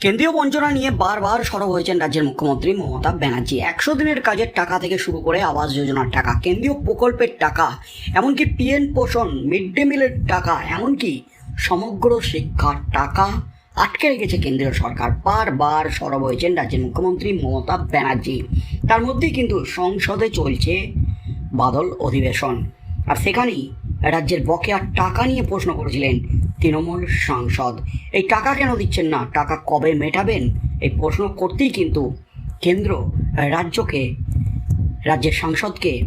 কেন্দ্রীয় বঞ্চনা নিয়ে বারবার সরব হয়েছেন রাজ্যের মুখ্যমন্ত্রী মমতা ব্যানার্জি। একশো দিনের কাজের টাকা থেকে শুরু করে আবাস যোজনার টাকা, কেন্দ্রীয় প্রকল্পের টাকা, এমনকি পিএন পোষণ, মিড ডে মিলের টাকা, এমনকি সমগ্র শিক্ষার টাকা আটকে রেখেছে কেন্দ্রীয় সরকার। বারবার সরব হয়েছেন রাজ্যের মুখ্যমন্ত্রী মমতা ব্যানার্জি। তার মধ্যেই কিন্তু সংসদে চলছে বাদল অধিবেশন। আর সেখানেই রাজ্যের বকেয়ার টাকা নিয়ে প্রশ্ন করেছিলেন তৃণমূল সাংসদ। এই টাকা কেন দিচ্ছেন না? টাকা কবে মেটাবেন? এই প্রশ্ন করতেই কিন্তু কেন্দ্র রাজ্যকে, রাজ্যের সাংসদকে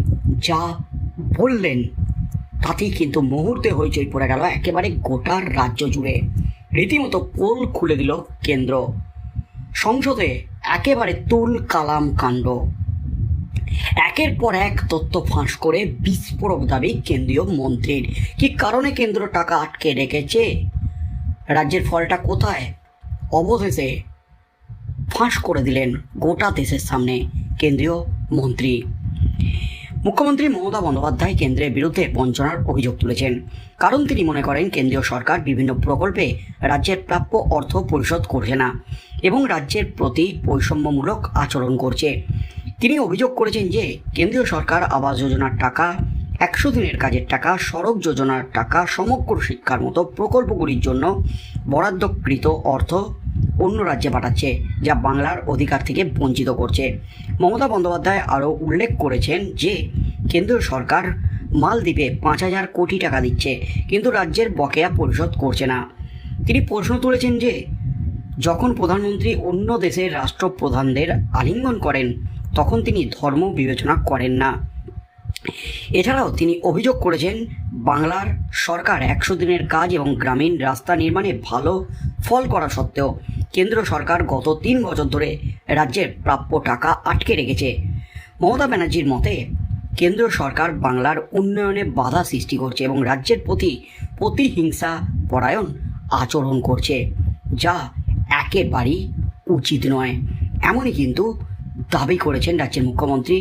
যা বললেন, তাতেই কিন্তু মুহূর্তে হইচই পড়ে গেল একেবারে গোটার রাজ্য জুড়ে। রীতিমতো কোল খুলে দিল কেন্দ্র। সংসদে একেবারে তুল কালাম কাণ্ড। একের পর এক তথ্য ফাঁস করে বিস্ফোরক দাবি কেন্দ্রীয় মন্ত্রীর। কি কারণে কেন্দ্র টাকা আটকে রেখেছে? রাজ্যের ফলটা কোথায়? অবশেষে ফাঁস করে দিলেন গোটা দেশের সামনে কেন্দ্রীয় মন্ত্রী। মুখ্যমন্ত্রী মমতা বন্দ্যোপাধ্যায় কেন্দ্রের বিরুদ্ধে বঞ্চনার অভিযোগ তুলেছেন। কারণ তিনি মনে করেন কেন্দ্রীয় সরকার বিভিন্ন প্রকল্পে রাজ্যের প্রাপ্য অর্থ পরিশোধ করছে না এবং রাজ্যের প্রতি বৈষম্যমূলক আচরণ করছে। তিনি অভিযোগ করেছেন যে কেন্দ্রীয় সরকার আবাস যোজনার টাকা, একশো দিনের কাজের টাকা, সড়ক যোজনার টাকা, সমগ্র শিক্ষার মতো প্রকল্পগুলির জন্য বরাদ্দকৃত অর্থ অন্য রাজ্যে পাঠাচ্ছে, যা বাংলার অধিকার থেকে বঞ্চিত করছে। মমতা বন্দ্যোপাধ্যায় আরও উল্লেখ করেছেন যে কেন্দ্রীয় সরকার মালদ্বীপে পাঁচ হাজার কোটি টাকা দিচ্ছে, কিন্তু রাজ্যের বকেয়া পরিশোধ করছে না। তিনি প্রশ্ন তুলেছেন যে, যখন প্রধানমন্ত্রী অন্য দেশের রাষ্ট্রপ্রধানদের আলিঙ্গন করেন তখন তিনি ধর্ম বিবেচনা করেন না। এছাড়াও তিনি অভিযোগ করেছেন, বাংলার সরকার একশো দিনের কাজ এবং গ্রামীণ রাস্তা নির্মাণে ভালো ফল করা সত্ত্বেও কেন্দ্র সরকার গত তিন বছর ধরে রাজ্যের প্রাপ্য টাকা আটকে রেখেছে। মমতা ব্যানার্জির মতে, কেন্দ্র সরকার বাংলার উন্নয়নে বাধা সৃষ্টি করছে এবং রাজ্যের প্রতি প্রতিহিংসা পরায়ণ আচরণ করছে, যা একেবারেই উচিত নয়। এমনই কিন্তু দাবি করেছেন রাজ্যের মুখ্যমন্ত্রী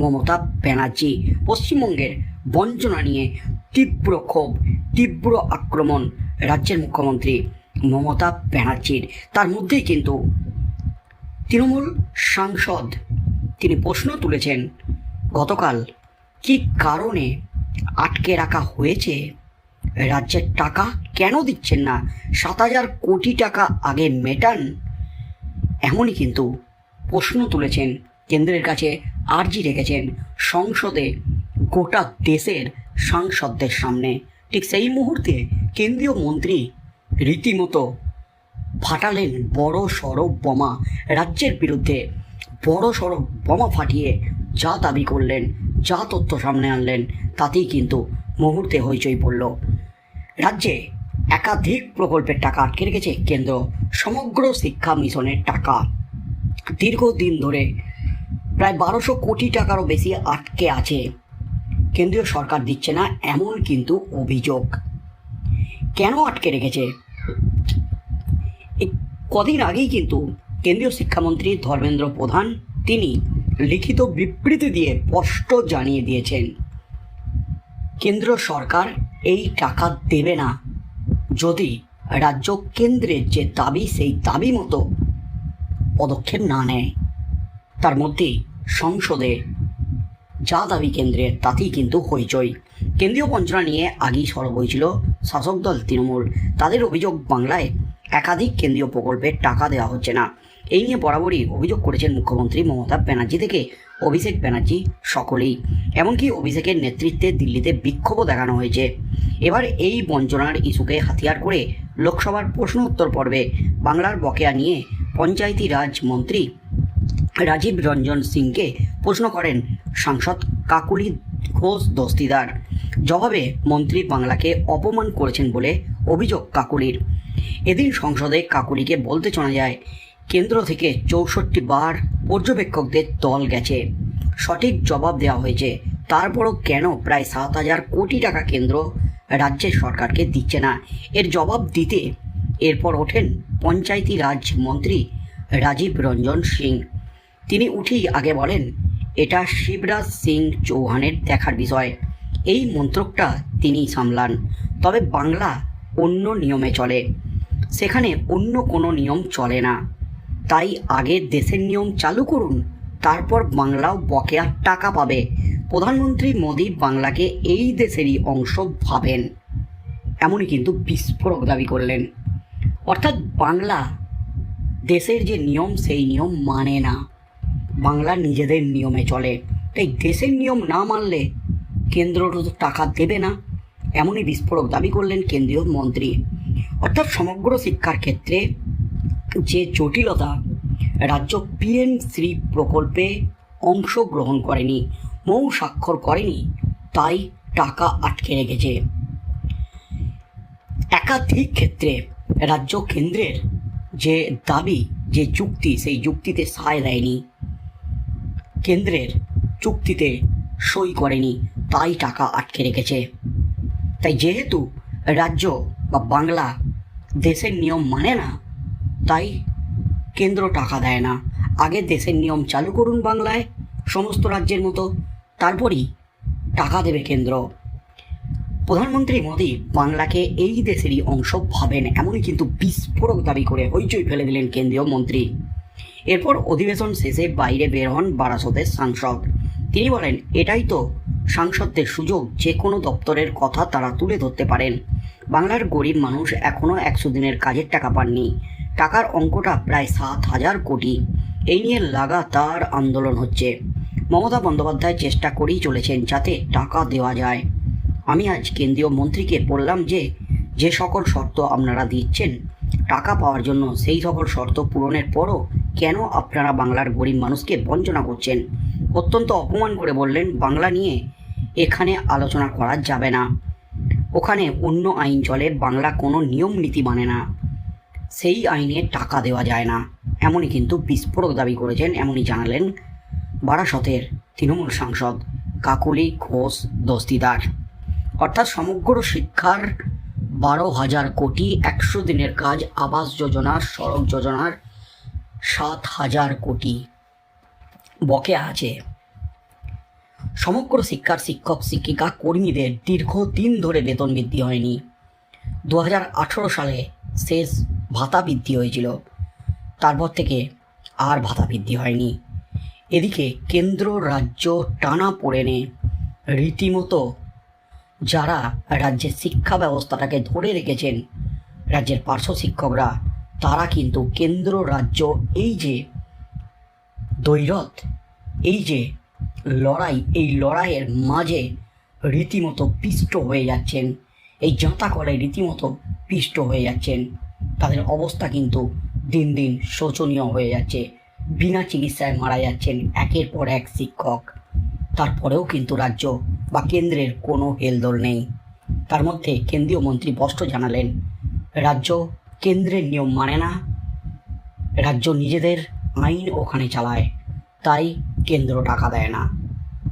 মমতা ব্যানার্জি। পশ্চিমবঙ্গের বঞ্চনা নিয়ে তীব্র ক্ষোভ, তীব্র আক্রমণ রাজ্যের মুখ্যমন্ত্রী মমতা ব্যানার্জির। তার মধ্যেই কিন্তু তৃণমূল সাংসদ তিনি প্রশ্ন তুলেছেন, গতকাল কি কারণে আটকে রাখা হয়েছে? রাজ্যের টাকা কেন দিচ্ছেন না? সাত হাজার কোটি টাকা আগে মেটান? এমনই কিন্তু প্রশ্ন তুলেছেন। কেন্দ্রের কাছে আর্জি রেখেছেন সংসদে গোটা দেশের সাংসদদের সামনে। ঠিক সেই মুহূর্তে কেন্দ্রীয় মন্ত্রী রীতিমতো ফাটালেন বড় সড়ো বোমা। রাজ্যের বিরুদ্ধে বড় সড়ো বোমা ফাটিয়ে যা দাবি করলেন, যা তথ্য সামনে আনলেন, তাতেই কিন্তু মুহূর্তে হইচই পড়ল। রাজ্যে একাধিক প্রকল্পের টাকা আটকে রেখেছে কেন্দ্র। সমগ্র শিক্ষা মিশনের টাকা। দীর্ঘদিন ধরে প্রায় বারোশো কোটি টাকারও বেশি আটকে আছে। কেন্দ্রীয় সরকার দিচ্ছে না এমন কিন্তু অভিযোগ। কেন আটকে রেখেছে? কদিন আগেই কিন্তু কেন্দ্রীয় শিক্ষামন্ত্রী ধর্মেন্দ্র প্রধান তিনি লিখিত বিবৃতি দিয়ে স্পষ্ট জানিয়ে দিয়েছেন, কেন্দ্র সরকার এই টাকা দেবে না। যদি রাজ্য কেন্দ্রের যে দাবি, সেই দাবি মতো পদক্ষেপ না নেয়। তার মধ্যে সংসদে যা দাবি কেন্দ্রের তাতেই কিন্তু হইচই। কেন্দ্রীয় বঞ্চনা নিয়ে আগেই সরব হয়েছিল শাসক দল তৃণমূল। তাদের অভিযোগ, বাংলায় একাধিক কেন্দ্রীয় প্রকল্পের টাকা দেওয়া হচ্ছে না। এই নিয়ে বরাবরই অভিযোগ করেছেন মুখ্যমন্ত্রী মমতা ব্যানার্জি থেকে অভিষেক ব্যানার্জি সকলেই। এমনকি অভিষেকের নেতৃত্বে দিল্লিতে বিক্ষোভও দেখানো হয়েছে। এবার এই বঞ্চনার ইস্যুকে হাতিয়ার করে লোকসভার প্রশ্ন উত্তর পর্বে বাংলার বকেয়া নিয়ে পঞ্চায়েতি রাজ মন্ত্রী রাজীব রঞ্জন সিংকে প্রশ্ন করেন সাংসদ কাকুলি ঘোষ দস্তিদার। জবাবে মন্ত্রী বাংলাকে অপমান করেছেন বলে অভিযোগ কাকুলির। এদিন সংসদে কাকুলিকে বলতে শোনা যায়, কেন্দ্র থেকে চৌষট্টি বার পর্যবেক্ষকদের দল গেছে। সঠিক জবাব দেওয়া হয়েছে, তারপরও কেন প্রায় সাত হাজার কোটি টাকা কেন্দ্র রাজ্যের সরকারকে দিচ্ছে না? এর জবাব দিতে এরপর ওঠেন পঞ্চায়েতি রাজ মন্ত্রী রাজীব রঞ্জন সিং। তিনি উঠেই আগে বলেন, এটা শিবরাজ সিং চৌহানের দেখার বিষয়। এই মন্ত্রকটা তিনি সামলান। তবে বাংলা অন্য নিয়মে চলে। সেখানে অন্য কোনো নিয়ম চলে না। তাই আগে দেশের নিয়ম চালু করুন, তারপর বাংলাও বকেয়ার টাকা পাবে। প্রধানমন্ত্রী মোদী বাংলাকে এই দেশেরই অংশ ভাবেন। এমনই কিন্তু বিস্ফোরক দাবি করলেন। অর্থাৎ বাংলা দেশের যে নিয়ম, সেই নিয়ম মানে না। বাংলা নিজেদের নিয়মে চলে। তাই দেশের নিয়ম না মানলে কেন্দ্র তো টাকা দেবে না। এমনই বিস্ফোরক দাবি করলেন কেন্দ্রীয় মন্ত্রী। অর্থাৎ সমগ্র শিক্ষার ক্ষেত্রে যে জটিলতা, রাজ্য পিএন শ্রী প্রকল্পে অংশগ্রহণ করেনি, মৌ স্বাক্ষর করেনি, তাই টাকা আটকে রেখেছে। একাধিক ক্ষেত্রে রাজ্য কেন্দ্রের যে দাবি, যে যুক্তি, সেই যুক্তিতে সায় দেয়নি, কেন্দ্রের চুক্তিতে সই করেনি, তাই টাকা আটকে রেখেছে। তাই যেহেতু রাজ্য বা বাংলা দেশের নিয়ম মানে না, তাই কেন্দ্র টাকা দেয় না। আগে দেশের নিয়ম চালু করুন বাংলায়, সমস্ত রাজ্যের মতো, তারপরই টাকা দেবে কেন্দ্র। প্রধানমন্ত্রী মোদী বাংলাকে এই দেশেরই অংশ ভাবেন এমনই কিন্তু বিস্ফোরক দাবি করে হইচই ফেলে দিলেন কেন্দ্রীয় মন্ত্রী। এরপর অধিবেশন শেষে বাইরে বের হন বারাসতের সাংসদ। তিনি বলেন, এটাই তো সাংসদদের সুযোগ যে কোনো দপ্তরের কথা তারা তুলে ধরতে পারেন। বাংলার গরিব মানুষ এখনও একশো দিনের কাজের টাকা পাননি। টাকার অঙ্কটা প্রায় সাত হাজার কোটি। এই নিয়ে লাগাতার আন্দোলন হচ্ছে। মমতা বন্দ্যোপাধ্যায় চেষ্টা করেই চলেছেন যাতে টাকা দেওয়া যায়। আমি আজ কেন্দ্রীয় মন্ত্রীকে বললাম যে যে সকল শর্ত আপনারা দিচ্ছেন, টাকা পাওয়ার জন্য সেই সকল শর্ত পূরণের পরও কেন আপনারা বাংলার গরিব মানুষকে বঞ্চনা করছেন? অত্যন্ত অপমান করে বললেন, বাংলা নিয়ে এখানে আলোচনা করা যাবে না। ওখানে অন্য আইন চলে, বাংলা কোনো নিয়ম নীতি মানে না। সেই আইনে টাকা দেওয়া যায় না। এমনই কিন্তু বিস্ফোরক দাবি করেছেন, এমনই জানালেন বারাসতের তৃণমূল সাংসদ কাকুলি ঘোষ দস্তিদার। অর্থাৎ সমগ্র শিক্ষার বারো হাজার কোটি একশো দিনের কাজ আবাস যোজনার সড়ক যোজনার সাত হাজার কোটি বকেয়া আছে। সমগ্র শিক্ষার শিক্ষক, শিক্ষিকা, কর্মীদের দীর্ঘদিন ধরে বেতন বৃদ্ধি হয়নি। দু হাজার আঠেরো সালে শেষ ভাতা বৃদ্ধি হয়েছিল। তারপর থেকে আর ভাতা বৃদ্ধি হয়নি। এদিকে কেন্দ্র, রাজ্য টানা পড়েনে। রীতিমতো যারা রাজ্যের শিক্ষা ব্যবস্থাটাকে ধরে রেখেছেন, রাজ্যের পার্শ্ব শিক্ষকরা, তারা কিন্তু কেন্দ্র, রাজ্য, এই যে দৈরথ এই যে লড়াই, এই লড়াইয়ের মাঝে রীতিমতো পিষ্ট হয়ে যাচ্ছেন, এই জাঁতা করে রীতিমতো পিষ্ট হয়ে যাচ্ছেন, তাদের অবস্থা কিন্তু দিন দিন শোচনীয় হয়ে যাচ্ছে। বিনা চিকিৎসায় মারা যাচ্ছেন একের পর এক শিক্ষক। তারপরেও কিন্তু রাজ্য বা কেন্দ্রের কোনো হেলদোল নেই। তার মধ্যে কেন্দ্রীয় মন্ত্রী স্পষ্ট জানালেন, রাজ্য কেন্দ্রের নিয়ম মানে না। রাজ্য নিজেদের আইন ওখানে চালায়, তাই কেন্দ্র টাকা দেয় না।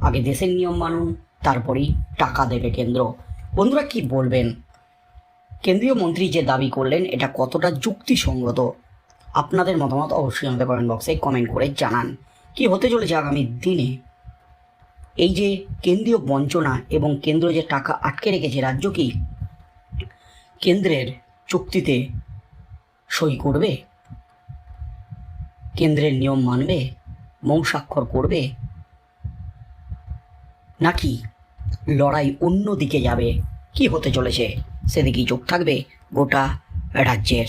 আগে দেশের নিয়ম মানুন, তারপরেই টাকা দেবে কেন্দ্র। বন্ধুরা, কি বলবেন? কেন্দ্রীয় মন্ত্রী যে দাবি করলেন, এটা কতটা যুক্তিসঙ্গত? আপনাদের মতামত অবশ্যই আমাদের কমেন্ট বক্সে কমেন্ট করে জানান। কি হতে চলেছে আগামী দিনে? এই যে কেন্দ্রীয় বঞ্চনা এবং কেন্দ্র যে টাকা আটকে রেখেছে রাজ্য কি কেন্দ্রের চুক্তিতে সই করবে, কেন্দ্রের নিয়ম মানবে মৌ স্বাক্ষর করবে, নাকি লড়াই অন্য দিকে যাবে? কি হতে চলেছে? সেদিকেই চোখ থাকবে গোটা রাজ্যের।